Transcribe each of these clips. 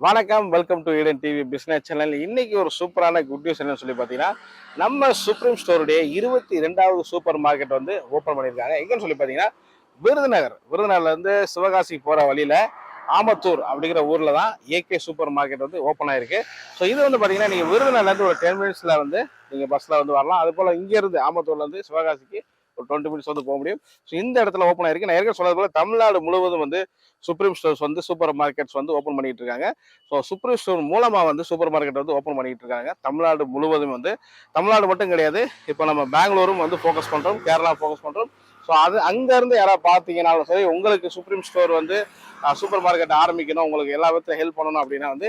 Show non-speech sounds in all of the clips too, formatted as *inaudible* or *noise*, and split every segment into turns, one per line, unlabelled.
வணக்கம் welcome to Eden TV business channel இன்னைக்கு ஒரு சூப்பரான குட் நியூஸ் என்னன்னு சொல்லி பார்த்தீங்கன்னா நம்ம சுப்ரீம் ஸ்டோருடைய இருபத்தி ரெண்டாவது சூப்பர் மார்க்கெட் வந்து ஓப்பன் பண்ணியிருக்காங்க. எங்கன்னு சொல்லி பார்த்தீங்கன்னா விருதுநகர். விருதுநகர்லேருந்து சிவகாசி போகிற வழியில் ஆமத்தூர் அப்படிங்கிற ஊரில் தான் ஏகே சூப்பர் மார்க்கெட் வந்து ஓப்பன் ஆயிருக்கு. ஸோ இது வந்து பார்த்தீங்கன்னா நீங்கள் விருதுநகர்லேருந்து ஒரு டென் மினிட்ஸில் வந்து நீங்கள் பஸ்ஸில் வந்து வரலாம். அது போல் இங்கேருந்து ஆமத்தூர்லேருந்து சிவகாசிக்கு ஒரு டுவெண்ட்டி மினிட்ஸ் வந்து போக முடியும். ஸோ இந்த இடத்துல ஓப்பன் ஆயிருக்கு. நான் ஏற்கனவே சொன்னது போல தமிழ்நாடு முழுவதும் வந்து சுப்ரீம் ஸ்டோர்ஸ் வந்து சூப்பர் மார்க்கெட்ஸ் வந்து ஓப்பன் பண்ணிட்டு இருக்காங்க. ஸோ சுப்ரீம் ஸ்டோர் மூலமாக வந்து சூப்பர் மார்க்கெட் வந்து ஓப்பன் பண்ணிட்டு இருக்காங்க. தமிழ்நாடு முழுவதும் வந்து தமிழ்நாடு மட்டும் கிடையாது. இப்போ நம்ம பெங்களூரும் வந்து ஃபோக்கஸ் பண்ணுறோம் கேரளா ஃபோக்கஸ் பண்ணுறோம் ஸோ அது அங்கேருந்து யாராவது பார்த்தீங்கன்னாலும் சரி உங்களுக்கு சுப்ரீம் ஸ்டோர் வந்து சூப்பர் மார்க்கெட் ஆரம்பிக்கணும். உங்களுக்கு எல்லா விதத்தையும் ஹெல்ப் பண்ணணும் அப்படின்னா வந்து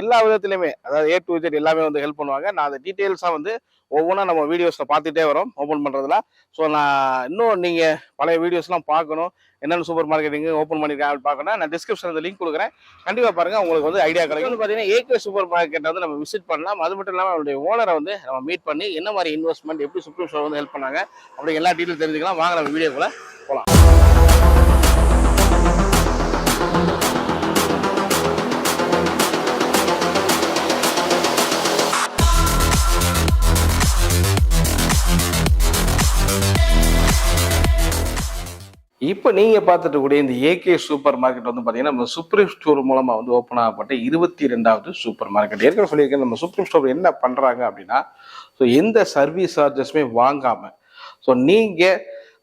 எல்லா விதத்துலையுமே அதாவது ஏ டு Z எல்லாமே வந்து ஹெல்ப் பண்ணுவாங்க. நான் அந்த டீட்டெயில்ஸாக வந்து ஒவ்வொன்றா நம்ம வீடியோஸில் பார்த்துட்டே வரோம் ஓப்பன் பண்ணுறதுல ஸோ நான் இன்னும் நீங்கள் பழைய வீடியோஸ்லாம் பார்க்கணும் என்னென்ன சூப்பர் மார்க்கெட் எங்கே ஓப்பன் பண்ணியிருக்காங்க பார்க்கணும் நான் டிஸ்கிரிப்ஷனில் லிங்க் கொடுக்குறேன். கண்டிப்பாக பாருங்கள் உங்களுக்கு வந்து ஐடியா கிடைக்கும். பார்த்தீங்கன்னா ஏகே சூப்பர் மார்க்கெட்டை வந்து நம்ம விசிட் பண்ணலாம். அது மட்டும் இல்லாமல் அவருடைய ஓனரை வந்து நம்ம மீட் பண்ணி என்ன மாதிரி இன்வெஸ்ட்மெண்ட் எப்படி சுப்ரீம் ஸ்டோர் வந்து ஹெல்ப் பண்ணாங்க அப்படி எல்லா டீட்டெயில் தெரிஞ்சுக்கலாம். வாங்க நம்ம வீடியோக்குள்ளே போகலாம் இப்போ நீங்கள் பார்த்துட்டு கூடிய இந்த ஏகே சூப்பர் மார்க்கெட் வந்து பார்த்தீங்கன்னா நம்ம சுப்ரீம் ஸ்டோர் மூலமாக வந்து ஓப்பன் ஆகப்பட்ட இருபத்தி ரெண்டாவது சூப்பர் மார்க்கெட் ஏற்கனவே சொல்லியிருக்கேன் நம்ம சுப்ரீம் ஸ்டோர் என்ன பண்ணுறாங்க அப்படின்னா ஸோ எந்த சர்வீஸ் சார்ஜஸுமே வாங்காமல் ஸோ நீங்கள்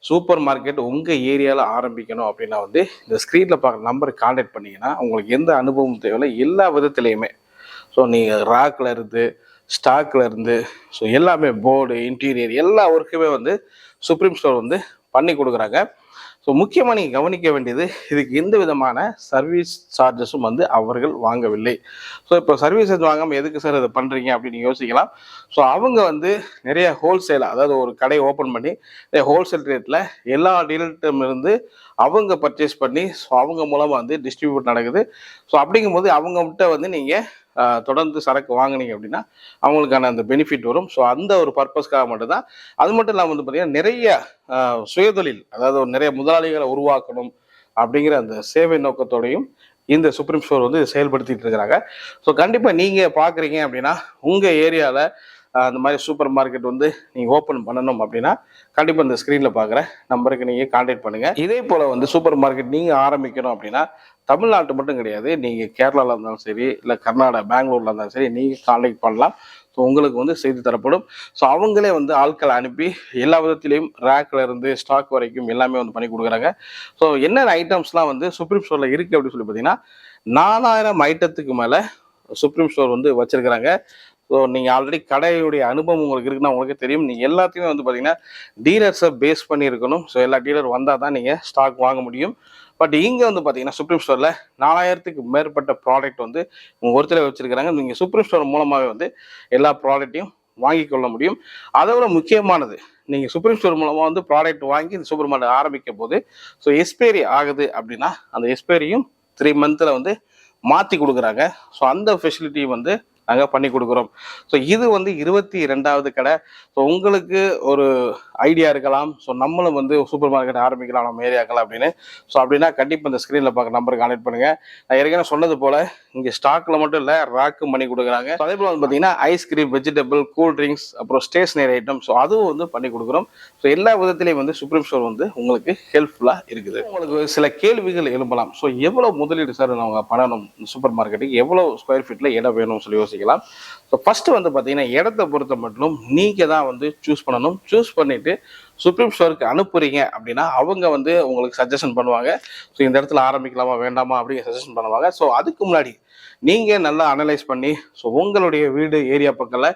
சூப்பர் மார்க்கெட் உங்கள் ஏரியாவில் ஆரம்பிக்கணும் அப்படின்னா வந்து இந்த ஸ்க்ரீனில் பார்க்குற நம்பருக்கு காண்டாக்ட் பண்ணீங்கன்னா உங்களுக்கு எந்த அனுபவம் தேவையில்லை. எல்லா விதத்துலையுமே. ஸோ நீங்கள் ராக்கில் இருந்து ஸ்டாக்ல இருந்து ஸோ எல்லாமே போர்டு இன்டீரியர் எல்லா ஒர்க்குமே வந்து சுப்ரீம் ஸ்டோர் வந்து பண்ணி கொடுக்குறாங்க. ஸோ முக்கியமாக நீங்கள் கவனிக்க வேண்டியது இதுக்கு எந்த விதமான சர்வீஸ் சார்ஜஸும் வந்து அவர்கள் வாங்கவில்லை. ஸோ இப்போ சர்வீஸ் சார்ஜ் வாங்காமல் எதுக்கு சார் இதை பண்ணுறீங்க அப்படின்னு யோசிக்கலாம். ஸோ அவங்க வந்து நிறைய ஹோல்சேலாக அதாவது ஒரு கடை ஓப்பன் பண்ணி ஹோல்சேல் ரேட்டில் எல்லா டீலர்ட்டும் இருந்து அவங்க பர்ச்சேஸ் பண்ணி ஸோ அவங்க மூலமாக வந்து டிஸ்ட்ரிபியூட் நடக்குது. ஸோ அப்படிங்கும்போது அவங்ககிட்ட வந்து நீங்கள் தொடர்ந்து சரக்கு வாங்குனீங்க அப்படின்னா அவங்களுக்கான அந்த பெனிஃபிட் வரும். ஸோ அந்த ஒரு பர்பஸ்க்காக மட்டும்தான். அது மட்டும் இல்லாமல் வந்து பார்த்தீங்கன்னா நிறைய சுயதொழில் அதாவது ஒரு நிறைய முதலாளிகளை உருவாக்கணும் அப்படிங்கிற அந்த சேவை நோக்கத்தோடையும் இந்த சுப்ரீம் ஸ்டோர் வந்து செயல்படுத்திட்டு இருக்கிறாங்க. ஸோ கண்டிப்பாக நீங்கள் பார்க்குறீங்க அப்படின்னா உங்கள் ஏரியாவில் அந்த மாதிரி சூப்பர் மார்க்கெட் வந்து நீங்கள் ஓப்பன் பண்ணணும் அப்படின்னா கண்டிப்பாக இந்த ஸ்க்ரீனில் பார்க்குற நம்பருக்கு நீங்கள் காண்டாக்ட் பண்ணுங்கள் இதே போல் வந்து சூப்பர் மார்க்கெட் நீங்கள் ஆரம்பிக்கணும் அப்படின்னா தமிழ்நாட்டு மட்டும் கிடையாது. நீங்கள் கேரளாவில் இருந்தாலும் சரி இல்லை கர்நாடகா பெங்களூரில் இருந்தாலும் சரி நீங்கள் காண்டாக்ட் பண்ணலாம். ஸோ உங்களுக்கு வந்து செய்து தரப்படும். ஸோ அவங்களே வந்து ஆட்களை அனுப்பி எல்லா விதத்திலையும் ரேக்ல இருந்து ஸ்டாக் வரைக்கும் எல்லாமே வந்து பண்ணி கொடுக்குறாங்க. ஸோ என்னென்ன ஐட்டம்ஸ்லாம் வந்து சுப்ரீம் ஸ்டோரில் இருக்குது அப்படின்னு சொல்லி பார்த்தீங்கன்னா நாலாயிரம் ஐட்டத்துக்கு மேலே சுப்ரீம் ஸ்டோர் வந்து வச்சுருக்கிறாங்க. ஸோ நீங்கள் ஆல்ரெடி கடையுடைய அனுபவம் உங்களுக்கு இருக்குன்னா உங்களுக்கு தெரியும். நீங்கள் எல்லாத்தையுமே வந்து பார்த்தீங்கன்னா டீலர்ஸை பேஸ் பண்ணியிருக்கணும். ஸோ எல்லா டீலர் வந்தால் தான் நீங்கள் ஸ்டாக் வாங்க முடியும். பட் இங்கே வந்து பார்த்தீங்கன்னா சுப்ரீம் ஸ்டோரில் நாலாயிரத்துக்கு மேற்பட்ட ப்ராடக்ட் வந்து உங்கள் ஒருத்தர் வச்சுருக்கிறாங்க. நீங்கள் சுப்ரீம் ஸ்டோர் மூலமாகவே வந்து எல்லா ப்ராடக்ட்டையும் வாங்கி கொள்ள முடியும். அதை விட முக்கியமானது நீங்கள் சுப்ரீம் ஸ்டோர் மூலமாக வந்து ப்ராடக்ட் வாங்கி இந்த சூப்பர் மார்க்கெட் ஆரம்பிக்கும் போது ஸோ எக்ஸ்பைரி ஆகுது அப்படின்னா அந்த எக்ஸ்பைரியும் த்ரீ மந்த்தில் வந்து மாற்றி கொடுக்குறாங்க. ஸோ அந்த ஃபெசிலிட்டி வந்து நாங்கள் பண்ணி கொடுக்குறோம். ஸோ இது வந்து இருபத்தி ரெண்டாவது கடை. ஸோ உங்களுக்கு ஒரு ஐடியா இருக்கலாம். ஸோ நம்மளும் வந்து சூப்பர் மார்க்கெட் ஆரம்பிக்கலாம் நம்ம ஏரியாக்கள் அப்படின்னு. ஸோ அப்படின்னா கண்டிப்பாக இந்த ஸ்க்ரீனில் பார்க்க நம்பருக்கு கான்டெக்ட் பண்ணுங்கள் நான் ஏற்கனவே சொன்னது போல் இங்கே ஸ்டாக்கில் மட்டும் இல்லை ராக்கும் பண்ணி கொடுக்குறாங்க. அதே போல் வந்து பார்த்தீங்கன்னா ice cream vegetable cool drinks அப்புறம் ஸ்டேஷனரி ஐட்டம் ஸோ அதுவும் வந்து பண்ணி கொடுக்குறோம். ஸோ எல்லா விதத்துலேயும் வந்து சுப்ரீம் ஸ்டோர் வந்து உங்களுக்கு ஹெல்ப்ஃபுல்லாக இருக்குது. உங்களுக்கு சில கேள்விகள் எழுப்பலாம் ஸோ எவ்வளோ முதலீடு சார் நாங்கள் பண்ணணும்? சூப்பர் மார்க்கெட்டுக்கு எவ்வளோ ஸ்கொயர் ஃபீட்டில் இடம் வேணும்னு சொல்லி யோசிக்கலாம் ஸோ ஃபஸ்ட்டு வந்து பார்த்தீங்கன்னா இடத்த பொறுத்த மட்டும் நீங்கள் தான் வந்து சூஸ் பண்ணணும். சூஸ் பண்ணிவிட்டு சுப்ரீம் ஸ்டோருக்கு அனுப்புறீங்க அப்படின்னா அவங்க வந்து உங்களுக்கு சஜஷன் பண்ணுவாங்க. ஸோ இந்த இடத்துல ஆரம்பிக்கலாமா வேண்டாமா அப்படிங்கிற சஜஷன் பண்ணுவாங்க. ஸோ அதுக்கு முன்னாடி நீங்கள் நல்லா அனலைஸ் பண்ணி ஸோ உங்களுடைய வீடு ஏரியா பக்கத்தில்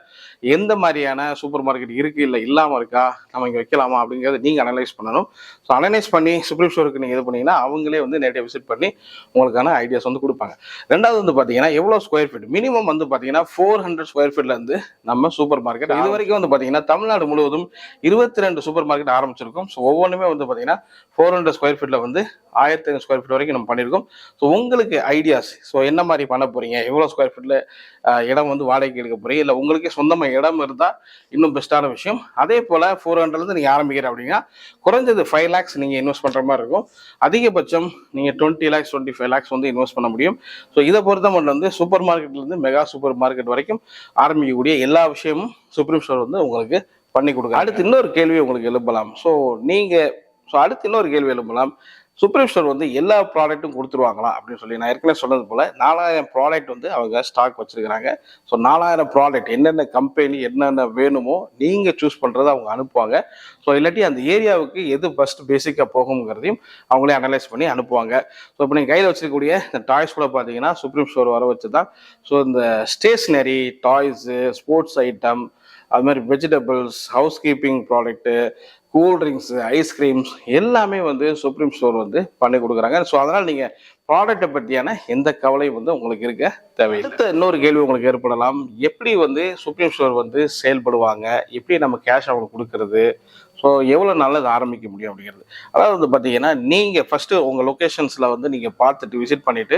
எந்த மாதிரியான சூப்பர் மார்க்கெட் இருக்குது இல்லை இல்லாமல் இருக்கா? நம்ம இங்கே வைக்கலாமா? அப்படிங்கிறத நீங்கள் அனலைஸ் பண்ணணும். ஸோ அனலைஸ் பண்ணி சுப்ரீம் ஸ்டோருக்கு நீங்கள் இது பண்ணிங்கன்னா அவங்களே வந்து நேரடியாக விசிட் பண்ணி உங்களுக்கான ஐடியாஸ் வந்து கொடுப்பாங்க. ரெண்டாவது வந்து பார்த்தீங்கன்னா எவ்வளோ ஸ்கொயர் ஃபீட் மினிமம் வந்து பார்த்தீங்கன்னா ஃபோர் ஹண்ட்ரட் ஸ்கொயர் ஃபீட்லேருந்து நம்ம சூப்பர் மார்க்கெட் இது வரைக்கும் வந்து பார்த்தீங்கன்னா தமிழ்நாடு முழுவதும் இருபத்தி ரெண்டு சூப்பர் மார்க்கெட் ஆரம்பிச்சிருக்கும். ஸோ ஒவ்வொன்றுமே வந்து பார்த்தீங்கன்னா ஃபோர் ஹண்ட்ரட் ஸ்கொயர் ஃபீட்டில் வந்து ஆயிரத்தி ஐநூறு ஸ்கொயர் ஃபீட் வரைக்கும் நம்ம பண்ணியிருக்கோம் ஸோ உங்களுக்கு ஐடியாஸ் ஸோ என்ன மாதிரி பண்ண போறீங்க? எவ்வளோ ஸ்கொயர் ஃபீட்டில் இடம் வந்து வாடகைக்கு எடுக்க போறீங்க? இல்லை உங்களுக்கே சொந்தமாக இடம் இருந்தால் இன்னும் பெஸ்ட்டான விஷயம். அதே போல் ஃபோர் ஹண்ட்ரட்லேருந்து நீங்கள் ஆரம்பிக்கிற அப்படின்னா குறைஞ்சது ஃபைவ் லேக்ஸ் நீங்கள் இன்வெஸ்ட் பண்ணுற மாதிரி இருக்கும். அதிகபட்சம் நீங்கள் twenty lakhs twenty five lakhs வந்து இன்வெஸ்ட் பண்ண முடியும். ஸோ இதை பொறுத்த மட்டும் வந்து சூப்பர் மார்க்கெட்லேருந்து மெகா சூப்பர் மார்க்கெட் வரைக்கும் ஆரம்பிக்கக்கூடிய எல்லா விஷயமும் சுப்ரீம் ஸ்டோர் வந்து உங்களுக்கு பண்ணி கொடுங்க அடுத்து இன்னொரு கேள்வி உங்களுக்கு எழுப்பலாம். ஸோ நீங்கள் ஸோ அடுத்து இன்னொரு கேள்வி எழுப்பலாம். சுப்ரீம் ஸ்டோர் வந்து எல்லா ப்ராடக்ட்டும் கொடுத்துருவாங்களா அப்படின்னு சொல்லி நான் ஏற்கனவே சொன்னது போல் நாலாயிரம் ப்ராடக்ட் வந்து அவங்க ஸ்டாக் வச்சுருக்கிறாங்க. ஸோ நாலாயிரம் ப்ராடக்ட் என்னென்ன கம்பெனி என்னென்ன வேணுமோ நீங்கள் சூஸ் பண்ணுறதை அவங்க அனுப்புவாங்க. ஸோ இல்லாட்டி அந்த ஏரியாவுக்கு எது ஃபஸ்ட் பேசிக்காக போகுங்கிறதையும் அவங்களே அனலைஸ் பண்ணி அனுப்புவாங்க. ஸோ இப்போ நீங்கள் கையில் வச்சிருக்கக்கூடிய இந்த டாய்ஸ் கூட பார்த்தீங்கன்னா சுப்ரீம் ஸ்டோர் வர வச்சு தான் ஸோ இந்த ஸ்டேஷ்னரி டாய்ஸு ஸ்போர்ட்ஸ் ஐட்டம் அது மாதிரி vegetables house keeping product cool drinks ice creams எல்லாமே வந்து சுப்ரீம் ஸ்டோர் வந்து பண்ணி கொடுக்குறாங்க. ஸோ அதனால் நீங்கள் ப்ராடக்ட்டை பற்றியான எந்த கவலையும் வந்து உங்களுக்கு இருக்க தேவையில்லை. அடுத்த இன்னொரு கேள்வி உங்களுக்கு ஏற்படலாம். எப்படி வந்து சுப்ரீம் ஸ்டோர் வந்து செயல்படுவாங்க? எப்படி நம்ம கேஷ் அவங்களுக்கு கொடுக்கறது? ஸோ எவ்வளோ நல்லது ஆரம்பிக்க முடியும் அப்படிங்கிறது? அதாவது வந்து பார்த்தீங்கன்னா நீங்கள் ஃபஸ்ட்டு உங்கள் லொக்கேஷன்ஸில் வந்து நீங்கள் பார்த்துட்டு விசிட் பண்ணிவிட்டு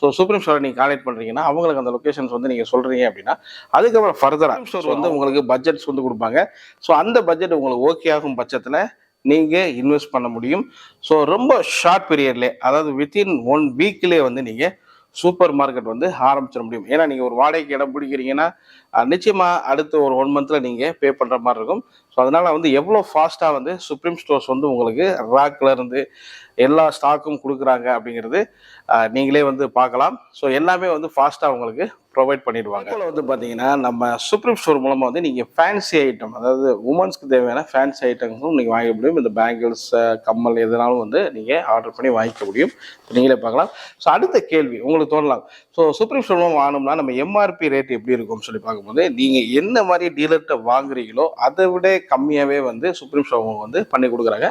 ஸோ சுப்ரீம் ஸ்டோரை நீங்கள் கான்டெக்ட் பண்ணுறீங்கன்னா அவங்களுக்கு அந்த லொக்கேஷன்ஸ் வந்து நீங்கள் சொல்கிறீங்க அப்படின்னா அதுக்கப்புறம் ஃபர்தராக ஸ்டோர் வந்து உங்களுக்கு பட்ஜெட்ஸ் வந்து கொடுப்பாங்க. ஸோ அந்த பட்ஜெட் உங்களுக்கு ஓகே ஆகும் பட்சத்தில் நீங்கள் இன்வெஸ்ட் பண்ண முடியும். ஸோ ரொம்ப ஷார்ட் பீரியட்லேயே அதாவது வித்தின் ஒன் வீக்லேயே வந்து நீங்கள் சூப்பர் மார்க்கெட் வந்து ஆரம்பிச்சிட முடியும். ஏன்னா நீங்கள் ஒரு வாடகைக்கு இடம் பிடிக்கிறீங்கன்னா அஹ், நிச்சயமா அடுத்த ஒரு ஒன் மந்த்தில் நீங்கள் பே பண்ணுற மாதிரி இருக்கும். ஸோ அதனால் வந்து எவ்வளோ ஃபாஸ்ட்டாக வந்து சுப்ரீம் ஸ்டோர்ஸ் வந்து உங்களுக்கு ரேக்லேருந்து எல்லா ஸ்டாக்கும் கொடுக்குறாங்க அப்படிங்கிறது நீங்களே வந்து பார்க்கலாம். ஸோ எல்லாமே வந்து ஃபாஸ்ட்டாக உங்களுக்கு ப்ரொவைட் பண்ணிடுவாங்க. இப்போ வந்து பார்த்தீங்கன்னா நம்ம சுப்ரீம் ஸ்டோர் மூலமாக வந்து நீங்கள் ஃபேன்சி ஐட்டம் அதாவது உமன்ஸ்க்கு தேவையான ஃபேன்சி ஐட்டங்களும் நீங்கள் வாங்கிக்க முடியும். இந்த பேங்கிள்ஸ் கம்மல் எதுனாலும் வந்து நீங்கள் ஆர்டர் பண்ணி வாங்கிக்க முடியும். நீங்களே பார்க்கலாம். ஸோ அடுத்த கேள்வி உங்களுக்கு தோணலாம். ஸோ சுப்ரீம் ஸ்டோர் மூலம் வாங்கணும்னா நம்ம எம்ஆர்பி ரேட் எப்படி இருக்கும்னு சொல்லி பார்க்கும்போது நீங்கள் என்ன மாதிரி டீலர்கிட்ட வாங்குறீங்களோ அதை விட கம்மியாகவே வந்து சுப்ரீம் ஸ்டோர் வந்து பண்ணி கொடுக்குறாங்க.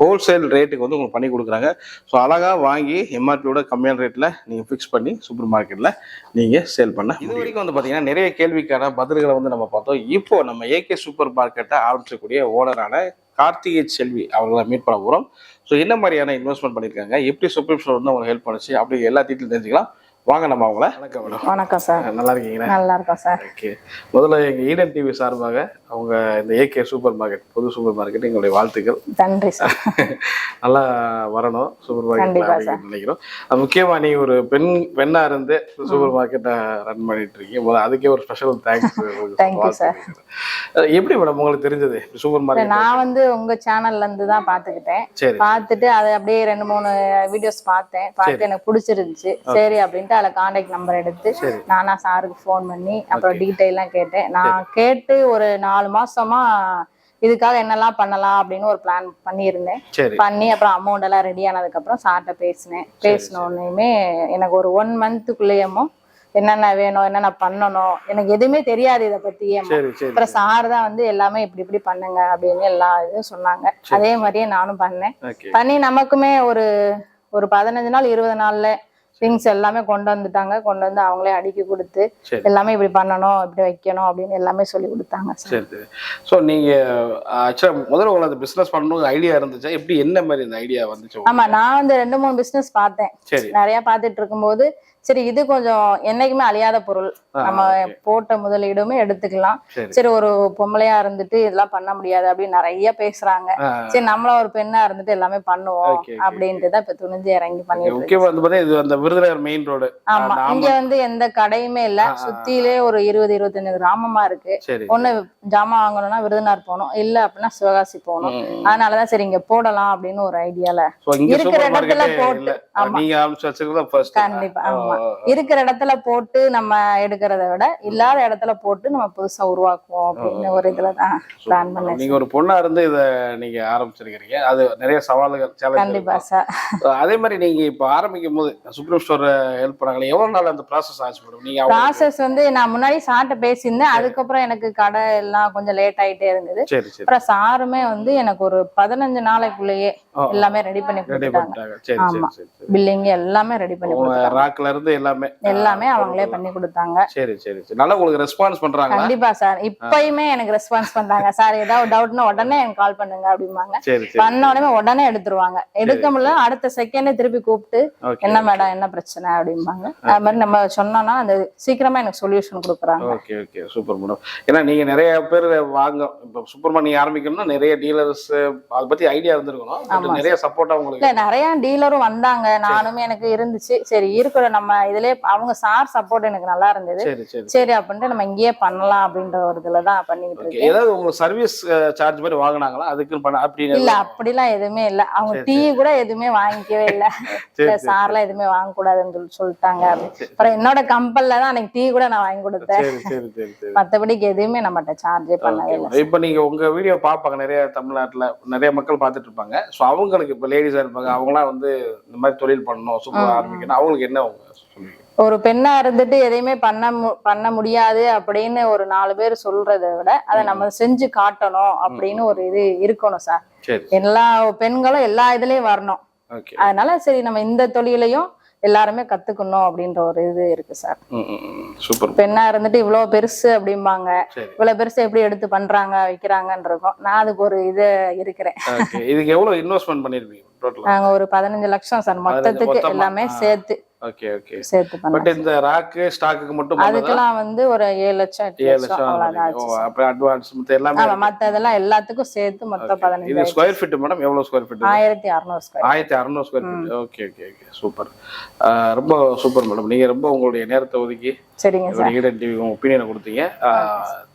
ஹோல்சேல் ரேட்டுக்கு வந்து உங்களுக்கு பண்ணி கொடுக்குறாங்க. ஸோ அழகாக வாங்கி எம்ஆர்பியோட கம்மியான ரேட்டில் நீங்கள் ஃபிக்ஸ் பண்ணி சூப்பர் மார்க்கெட்டில் நீங்கள் சேல் பண்ண இது வரைக்கும் வந்து பார்த்தீங்கன்னா நிறைய கேள்விக்கான பதில்களை வந்து நம்ம பார்த்தோம். இப்போ நம்ம ஏகே சூப்பர் மார்க்கெட்டை ஆரம்பிச்சக்கூடிய ஓனரான கார்த்திகை செல்வி அவங்கள மீட் பண்ண போகிறோம் ஸோ என்ன மாதிரியான இன்வெஸ்ட்மெண்ட் பண்ணியிருக்காங்க எப்படி சுப்ரீம் ஸ்டோர் வந்து அவங்க ஹெல்ப் பண்ணுச்சு? அப்படி எல்லா டீட்டெயில் தெரிஞ்சுக்கலாம். வாங்க நம்ம அவங்கள. வணக்கம் மேடம்.
வணக்கம் சார்.
நல்லா இருக்கீங்களா?
நல்லா இருக்கோம் சார்.
ஓகே. முதல்ல எங்கள் ஈடன் டிவி சார்பாக அவங்க இந்த ஏகே சூப்பர் மார்க்கெட் புது சூப்பர் மார்க்கெட் எங்களுடைய வாழ்த்துக்கள்.
நன்றி சார். *laughs*
நல்லா வரணும். சூப்பர்
கண்டிப்பா
மார்க்கெட் நினைக்கிறோம். முக்கியமா நீ ஒரு பெண் பெண்ணா இருந்து சூப்பர் மார்க்கெட்டை ரன் பண்ணிட்டு இருக்கீங்க. முதல்ல அதுக்கே ஒரு special thanks *laughs*
Thank you, sir.
எப்படி மேடம் உங்களுக்கு தெரிஞ்சது? சூப்பர் மார்க்கெட்
நான் வந்து உங்க சேனல்ல இருந்து தான் பாத்துக்கிட்டேன்.
சரி.
பார்த்துட்டு அதை அப்படியே ரெண்டு மூணு வீடியோஸ் பார்த்தேன். பார்த்து எனக்கு பிடிச்சிருந்துச்சு. சரி அப்படின்ட்டு அதில் கான்டாக்ட் நம்பர் எடுத்து. நானா சாருக்கு ஃபோன் பண்ணி அப்புறம் டீட்டெயிலாம் கேட்டேன். நான் கேட்டு ஒரு நாலு மாசமா இதுக்காக என்னெல்லாம் பண்ணலாம் அப்படின்னு ஒரு பிளான் பண்ணியிருந்தேன். பண்ணி அப்புறம் அமௌண்ட் எல்லாம் ரெடி ஆனதுக்கு அப்புறம் சார்ட்ட பேசினேன். பேசின உடனேயுமே எனக்கு ஒரு ஒன் மந்த்துக்குள்ளேயுமோ என்னென்ன வேணும் என்னென்ன பண்ணணும் எனக்கு எதுவுமே தெரியாது இதை பத்தியே. அப்புறம் சார் தான் வந்து எல்லாமே இப்படி இப்படி பண்ணுங்க அப்படின்னு எல்லா இதுவும் சொன்னாங்க. அதே மாதிரியே நானும் பண்ணேன். பண்ணி நமக்குமே ஒரு ஒரு பதினஞ்சு நாள் இருபது நாள்ல திங்ஸ் எல்லாமே கொண்டு வந்துட்டாங்க. கொண்டு வந்து அவங்களே அடுக்கி கொடுத்து. எல்லாமே இப்படி பண்ணணும் இப்படி வைக்கணும் அப்படின்னு எல்லாமே சொல்லி கொடுத்தாங்க சார்.
ஸோ நீங்க ஆக்சுவலாக முதல்ல உங்களுக்கு அந்த பிஸ்னஸ் பண்ணணும் ஐடியா இருந்துச்சா? எப்படி என்ன மாதிரி இந்த ஐடியா வந்துச்சு?
ஆமா நான் வந்து ரெண்டு மூணு பிசினஸ் பார்த்தேன். நிறைய பார்த்துட்டு இருக்கும்போது சரி இது கொஞ்சம் என்னைக்குமே அழியாத பொருள். நம்ம. போட்ட முதலீடுமே எடுத்துக்கலாம்.
சரி.
ஒரு பொம்பளையா இருந்துட்டு இதெல்லாம் பண்ண முடியாது அப்படின்னு நிறைய பேசுறாங்க. சரி நம்மள ஒரு பெண்ணா இருந்துட்டு எல்லாமே பண்ணுவோம் அப்படின்ட்டு தான் இப்ப துணிஞ்சு இறங்கி பண்ணிட்டு
மெயின் ரோடு
ஆமா இங்க வந்து எந்த கடையுமே இல்ல. சுத்திலே ஒரு இருபது இருபத்தஞ்சு கிராமமா இருக்கு. ஒண்ணு ஜாமான் வாங்கணும்னா விருதுநகர் போகணும். இல்ல அப்படின்னா சிவகாசி போகணும். அதனாலதான் சரி இங்க போடலாம் அப்படின்னு ஒரு ஐடியால இருக்கிற இடத்துல போட்டு, கண்டிப்பா, ஆமா. இருக்கிற இடத்துல போட்டு நம்ம எடுக்கிறத விட இல்லாத இடத்துல போட்டு நம்ம புதுசா உருவாக்குவோம் அப்படின்னு ஒரு இதுலதான் பிளான் பண்ணேன்
நீங்க ஒரு பொண்ணா இருந்து இத நீங்க ஆரம்பிச்சிருக்கீங்க அது நிறைய சவால்கள்
கண்டிப்பா சார்.
அதே மாதிரி நீங்க இப்ப ஆரம்பிக்கும் போது சுப்ரீம் ஸ்டோர் ஹெல்ப் பண்ணாங்களே எவ்வளவு நாள் அந்த ப்ராசஸ் ஆச்சு மேடம் நீங்க
ப்ராசஸ் வந்து நான் முன்னாடி சார்ட்ட பேசியிருந்தேன். அதுக்கப்புறம் எனக்கு கடை எல்லாம் கொஞ்சம் லேட் ஆயிட்டே இருந்தது. அப்புறம் சாருமே வந்து எனக்கு ஒரு பதினஞ்சு நாளைக்குள்ளேயே எல்லாமே ரெடி பண்ணி
சரி
ஆமா. பில்லிங் எல்லாமே ரெடி பண்ணி கொடுத்தாங்க
இருந்து எல்லாமே.
எல்லாமே அவங்களே பண்ணி கொடுத்தாங்க.
சரி சரி சரி. நல்லா உங்களுக்கு ரெஸ்பான்ஸ் பண்றாங்களா?
கண்டிப்பா சார். இப்பயுமே எனக்கு ரெஸ்பான்ஸ் பண்றாங்க. சார் ஏதாவது டவுட்னா உடனே எனக்கு கால் பண்ணுங்க அப்படிம்பாங்க. பண்ண உடனே உடனே எடுத்துருவாங்க. எடுக்க முடியல அடுத்த செகண்டே திருப்பி கூப்பிட்டு என்ன மேடம் என்ன பிரச்சனை? அப்படிம்பாங்க. அது மாதிரி நம்ம சொன்னோம்னா அந்த சீக்கிரமா எனக்கு சொல்யூஷன் கொடுக்குறாங்க.
Okay okay. சூப்பர் மேடம் ஏன்னா நீங்க நிறைய பேர் வாங்க இப்போ சூப்பர் மணி ஆரம்பிக்கணும்னா நிறைய டீலர்ஸ் அதை பத்தி ஐடியா இருந்திருக்கணும். நிறைய சப்போர்ட்டா உங்களுக்கு
நிறைய டீலரும் வந்தாங்க. நானுமே எனக்கு இருந்துச்சு. சரி இருக்கிற நம்ம இதுலயே அவங்க சார் சப்போர்ட் எனக்கு நல்லா இருந்தது.
சரி
அப்படின்ட்டு நம்ம இங்கேயே பண்ணலாம் அப்படின்ற ஒரு இதுலதான் பண்ணிக்கிட்டு
ஓகே.
இருக்கேன்.
ஏதாவது உங்களுக்கு சர்வீஸ் சார்ஜ் மாதிரி வாங்குனாங்களா? அதுக்கு பண்ண அப்படின்னு
இல்ல அப்படிலாம் எதுவுமே இல்ல. அவங்க டீ கூட எதுவுமே வாங்கிக்கவே இல்ல. *laughs*
சரி,
சார்லாம் எதுவுமே வாங்க கூடாதுன்னு சொல்லி சொல்லிட்டாங்க அப்புறம் என்னோட கம்பல்ல தான் அன்னைக்கு டீ கூட நான் வாங்கி கொடுத்தேன். மத்தபடிக்கு எதுவுமே நம்மகிட்ட சார்ஜே பண்ணவே இல்லை.
இப்போ நீங்க உங்க வீடியோ பார்ப்பாங்க. நிறைய தமிழ்நாட்டுல நிறைய மக்கள் பார்த்துட்டு இருப்பாங்க. ஸோ அவங்களுக்கு இப்போ லேடிஸா இருப்பாங்க. அவங்களாம் வந்து இந்த மாதிரி தொழில் பண்ணணும் சூப்பர் ஆரம்பிக்கணும். அவங்களுக்கு என்ன அவங்க
ஒரு பெண்ணா இருந்துட்டு எதையுமே பண்ண பண்ண முடியாது அப்படின்னு ஒரு நாலு பேர் சொல்றதை விட அதை நம்ம செஞ்சு காட்டணும் அப்படின்னு ஒரு இது இருக்கணும் சார். எல்லா பெண்களும் எல்லா இதுலயும் வரணும். அதனால சரி நம்ம இந்த தொழிலையும் எல்லாருமே கத்துக்கணும் அப்படின்ற ஒரு இது இருக்கு சார்.
சூப்பர்.
பெண்ணா இருந்துட்டு இவ்வளவு பெருசு அப்படிம்பாங்க. இவ்வளவு பெருசு எப்படி எடுத்து பண்றாங்க வைக்கிறாங்கன்னு இருக்கும். நான் அதுக்கு ஒரு இது இருக்கிறேன்.
இதுக்கு எவ்வளவு இன்வெஸ்ட்மெண்ட் பண்ணிருப்பீங்க
நாங்க ஒரு பதினஞ்சு லட்சம் சார். மொத்தத்துக்கு? எல்லாமே. சேர்த்து
ஓகே ஓகே.
சேர்த்து
பட் இந்த ராக்கு ஸ்டாக்குக்கு மட்டும்?
அதுக்கெல்லாம் வந்து ஒரு ஏழு லட்சம்
ஏழு
லட்சம்.
அப்புறம் அட்வான்ஸ் மத்த எல்லாமே
ஆமா மத்த இதெல்லாம் எல்லாத்துக்கும் சேர்த்து மொத்தம்
இது
பதினஞ்சு
ஸ்கொயர் ஃபீட் மேடம் எவ்வளவு ஸ்கொயர் ஃபீட்
ஆயிரத்தி அறுநூறு ஸ்கொயர்
ஆயிரத்தி அறுநூறு square feet okay okay okay. Super ரொம்ப சூப்பர் மேடம் நீங்க ரொம்ப உங்களுடைய நேரத்தை ஒதுக்கி
சரிங்க சார்.
ஒப்பீனியனை கொடுத்தீங்க.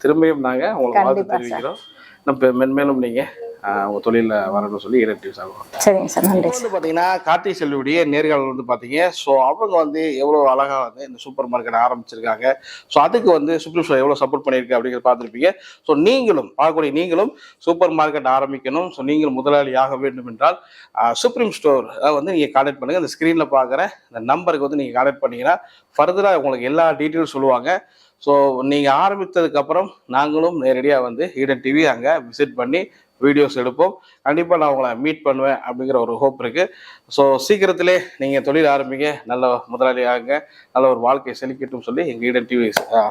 திரும்பியும் நாங்க உங்களுக்கு வாழ்த்து தெரிவிக்கிறோம். நம்ம மென்மேலும் நீங்க ஆஹ், உங்க தொழில வரணும்னு சொல்லி ஈடன் டிவி சார்போம்
சரிங்க சார் நன்றி
வந்து பாத்தீங்கன்னா கார்த்திக் செல்வியுடைய நேர்காணல் வந்து பாத்தீங்க ஸோ அவங்க வந்து எவ்வளவு அழகா வந்து இந்த சூப்பர் மார்க்கெட் ஆரம்பிச்சிருக்காங்க. ஸோ அதுக்கு வந்து சுப்ரீம் ஷோ எவ்வளவு சப்போர்ட் பண்ணியிருக்கு அப்படிங்கிறத பார்த்துருப்பீங்க. ஸோ நீங்களும் பார்க்கக்கூடிய நீங்களும் சூப்பர் மார்க்கெட் ஆரம்பிக்கணும். ஸோ நீங்களும் முதலாளி ஆக வேண்டும் என்றால் சுப்ரீம் ஸ்டோர் வந்து நீங்க கான்டாக்ட் பண்ணுங்க. இந்த ஸ்க்ரீன்ல பார்க்குற இந்த நம்பருக்கு வந்து நீங்க கான்டாக்ட் பண்ணீங்கன்னா ஃபர்தரா உங்களுக்கு எல்லா டீட்டெயில்ஸ் சொல்லுவாங்க. ஸோ நீங்கள் ஆரம்பித்ததுக்கு அப்புறம் நாங்களும் நேரடியாக வந்து ஈடன் டிவி அங்கே விசிட் பண்ணி வீடியோஸ் எடுப்போம். கண்டிப்பாக நான் உங்களை மீட் பண்ணுவேன் அப்படிங்கிற ஒரு ஹோப் இருக்குது ஸோ சீக்கிரத்திலே நீங்கள் தொழில் ஆரம்பிங்க. நல்ல முதலாளியாகுங்க நல்ல ஒரு வாழ்க்கையை செழிக்கட்டும் சொல்லி எங்கள் ஈடன் டிவி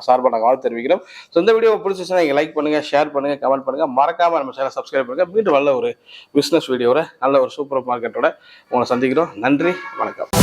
சார்பாக நாங்கள் வாழ்த்து தெரிவிக்கிறோம் ஸோ இந்த வீடியோ பிடிச்சிச்சுன்னா நீங்கள் லைக் பண்ணுங்கள் ஷேர் பண்ணுங்கள் கமெண்ட் பண்ணுங்கள் மறக்காமல் நம்ம சேனல் சப்ஸ்கிரைப் பண்ணுங்கள் மீண்டும் நல்ல ஒரு பிஸ்னஸ் வீடியோவில் நல்ல ஒரு சூப்பர் மார்க்கெட்டோட உங்களை சந்திக்கிறோம். நன்றி வணக்கம்.